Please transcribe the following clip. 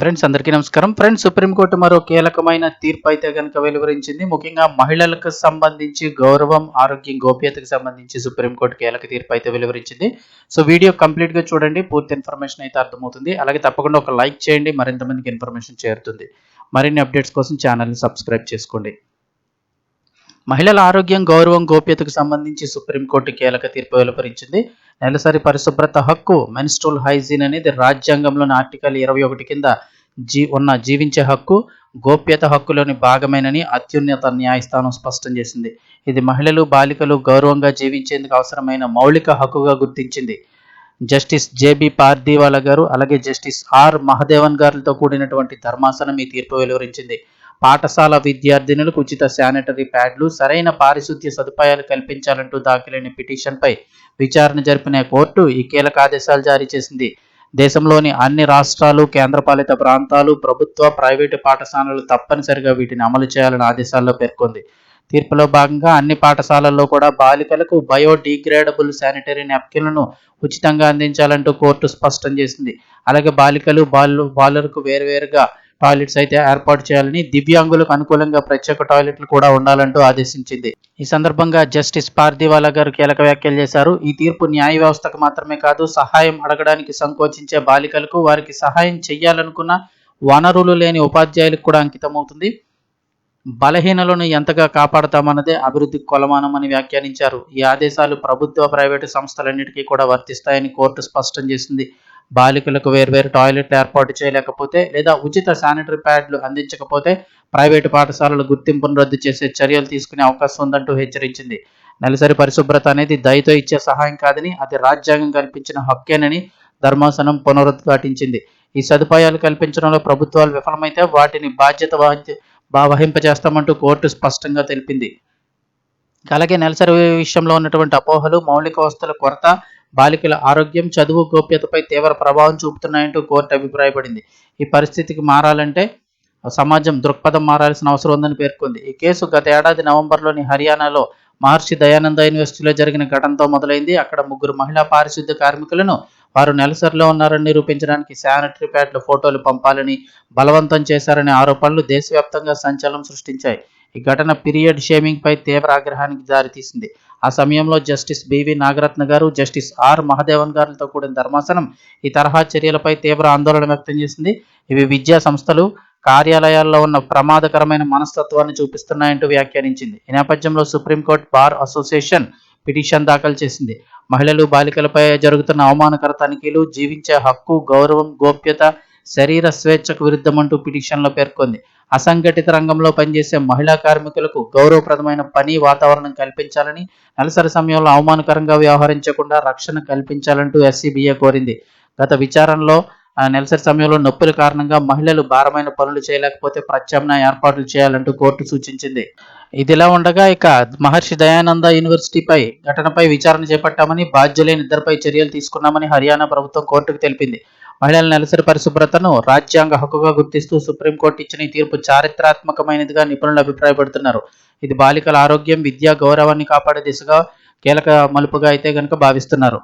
Friends అందరికీ నమస్కారం. Friends supreme court మరో కీలకమైన తీర్పు అయితే కనుక వెలువరించింది. ముఖ్యంగా మహిళలకు సంబంధించి గౌరవం ఆరోగ్యం గోప్యతకు సంబంధించి సుప్రీంకోర్టు కీలక తీర్పు అయితే వెలువరించింది. సో వీడియో కంప్లీట్గా చూడండి పూర్తి ఇన్ఫర్మేషన్ అయితే అర్థమవుతుంది. అలాగే తప్పకుండా ఒక లైక్ చేయండి మరింత మందికి ఇన్ఫర్మేషన్ చేరుతుంది. మరిన్ని అప్డేట్స్ కోసం ఛానల్ని సబ్స్క్రైబ్ చేసుకోండి. మహిళల ఆరోగ్యం గౌరవం గోప్యతకు సంబంధించి సుప్రీంకోర్టు కీలక తీర్పు వెలువరించింది. నెలసరి పరిశుభ్రత హక్కు మెన్స్ట్రోల్ హైజీన్ అనేది రాజ్యాంగంలోని ఆర్టికల్ ఇరవై ఒకటి కింద జీ ఉన్న జీవించే హక్కు గోప్యత హక్కులోని భాగమేనని అత్యున్నత న్యాయస్థానం స్పష్టం చేసింది. ఇది మహిళలు బాలికలు గౌరవంగా జీవించేందుకు అవసరమైన మౌలిక హక్కుగా గుర్తించింది. జస్టిస్ జేబి పార్దీవాలా గారు అలాగే జస్టిస్ ఆర్ మహదేవన్ గారితో కూడినటువంటి ధర్మాసనం ఈ తీర్పు వెలువరించింది. పాఠశాల విద్యార్థినులకు ఉచిత శానిటరీ ప్యాడ్లు సరైన పారిశుద్ధ్య సదుపాయాలు కల్పించాలంటూ దాఖలైన పిటిషన్పై విచారణ జరిపిన కోర్టు ఈ కీలక ఆదేశాలు జారీ చేసింది. దేశంలోని అన్ని రాష్ట్రాలు కేంద్రపాలిత ప్రాంతాలు ప్రభుత్వ ప్రైవేటు పాఠశాలలు తప్పనిసరిగా వీటిని అమలు చేయాలని ఆదేశాల్లో పేర్కొంది. తీర్పులో భాగంగా అన్ని పాఠశాలల్లో కూడా బాలికలకు బయోడిగ్రేడబుల్ శానిటరీ నాప్కిన్లను ఉచితంగా అందించాలంటూ కోర్టు స్పష్టం చేసింది. అలాగే బాలికలు బాలు బాలులకు వేరువేరుగా టాయిలెట్స్ అయితే ఏర్పాటు చేయాలని దివ్యాంగులకు అనుకూలంగా ప్రత్యేక టాయిలెట్లు కూడా ఉండాలంటూ ఆదేశించింది. ఈ సందర్భంగా జస్టిస్ పార్దివాలా గారు కీలక వ్యాఖ్యలు చేశారు. ఈ తీర్పు న్యాయ వ్యవస్థకు మాత్రమే కాదు సహాయం అడగడానికి సంకోచించే బాలికలకు వారికి సహాయం చేయాలనుకున్న వనరులు లేని ఉపాధ్యాయులకు కూడా అంకితమవుతుంది. బలహీనలను ఎంతగా కాపాడతామన్నదే అభివృద్ధి కొలమానమని వ్యాఖ్యానించారు. ఈ ఆదేశాలు ప్రభుత్వ ప్రైవేటు సంస్థలన్నిటికీ కూడా వర్తిస్తాయని కోర్టు స్పష్టం చేసింది. బాలికలకు వేర్వేరు టాయిలెట్లు ఏర్పాటు చేయలేకపోతే లేదా ఉచిత శానిటరీ ప్యాడ్లు అందించకపోతే ప్రైవేటు పాఠశాలల గుర్తింపును రద్దు చేసే చర్యలు తీసుకునే అవకాశం ఉందంటూ హెచ్చరించింది. నెలసరి పరిశుభ్రత అనేది దయతో ఇచ్చే సహాయం కాదని అది రాజ్యాంగం కల్పించిన హక్కేనని ధర్మాసనం పునరుద్ఘాటించింది. ఈ సదుపాయాలు కల్పించడంలో ప్రభుత్వాలు విఫలమైతే వాటిని బాధ్యత వహింపజేస్తామంటూ కోర్టు స్పష్టంగా తెలిపింది. అలాగే నెలసరి విషయంలో ఉన్నటువంటి అపోహలు మౌలిక వస్తువుల కొరత బాలికల ఆరోగ్యం చదువు గోప్యతపై తీవ్ర ప్రభావం చూపుతున్నాయంటూ కోర్టు అభిప్రాయపడింది. ఈ పరిస్థితికి మారాలంటే సమాజం దృక్పథం మారాల్సిన అవసరం ఉందని పేర్కొంది. ఈ కేసు గత ఏడాది నవంబర్లోని హర్యానాలో మహర్షి దయానంద యూనివర్సిటీలో జరిగిన ఘటనతో మొదలైంది. అక్కడ ముగ్గురు మహిళా పారిశుద్ధ్య కార్మికులను వారు నెలసరిలో ఉన్నారని నిరూపించడానికి శానిటరీ ప్యాడ్ల ఫోటోలు పంపాలని బలవంతం చేశారనే ఆరోపణలు దేశవ్యాప్తంగా సంచలనం సృష్టించాయి. ఈ ఘటన పీరియడ్ షేమింగ్ పై తీవ్ర ఆగ్రహానికి దారితీసింది. ఆ సమయంలో జస్టిస్ బివి నాగరత్న గారు జస్టిస్ ఆర్. మహదేవన్ గారితో కూడిన ధర్మాసనం ఈ తరహా చర్యలపై తీవ్ర ఆందోళన వ్యక్తం చేసింది. ఇవి విద్యా సంస్థలు కార్యాలయాల్లో ఉన్న ప్రమాదకరమైన మనస్తత్వాన్ని చూపిస్తున్నాయంటూ వ్యాఖ్యానించింది. ఈ నేపథ్యంలో సుప్రీంకోర్టు బార్ అసోసియేషన్ పిటిషన్ దాఖలు చేసింది. మహిళలు బాలికలపై జరుగుతున్న అవమానకర తనిఖీలు జీవించే హక్కు గౌరవం గోప్యత శరీర స్వేచ్ఛకు విరుద్ధమంటూ పిటిషన్లో పేర్కొంది. అసంఘటిత రంగంలో పనిచేసే మహిళా కార్మికులకు గౌరవప్రదమైన పని వాతావరణం కల్పించాలని నెలసరి సమయంలో అవమానకరంగా వ్యవహరించకుండా రక్షణ కల్పించాలంటూ ఎస్సీబీఏ కోరింది. గత విచారణలో నెలసరి సమయంలో నొప్పుల కారణంగా మహిళలు భారమైన పనులు చేయలేకపోతే ప్రత్యామ్నాయ ఏర్పాట్లు చేయాలంటూ కోర్టు సూచించింది. ఇదిలా ఉండగా ఇక మహర్షి దయానంద యూనివర్సిటీపై ఘటనపై విచారణ చేపట్టామని బాధ్యులైన ఇద్దరిపై చర్యలు తీసుకున్నామని హర్యానా ప్రభుత్వం కోర్టుకు తెలిపింది. మహిళల నెలసరి పరిశుభ్రతను రాజ్యాంగ హక్కుగా గుర్తిస్తూ సుప్రీంకోర్టు ఇచ్చిన ఈ తీర్పు చారిత్రాత్మకమైనదిగా నిపుణులు అభిప్రాయపడుతున్నారు. ఇది బాలికల ఆరోగ్యం విద్యా గౌరవాన్ని కాపాడే దిశగా కీలక మలుపుగా అయితే గనుక భావిస్తున్నారు.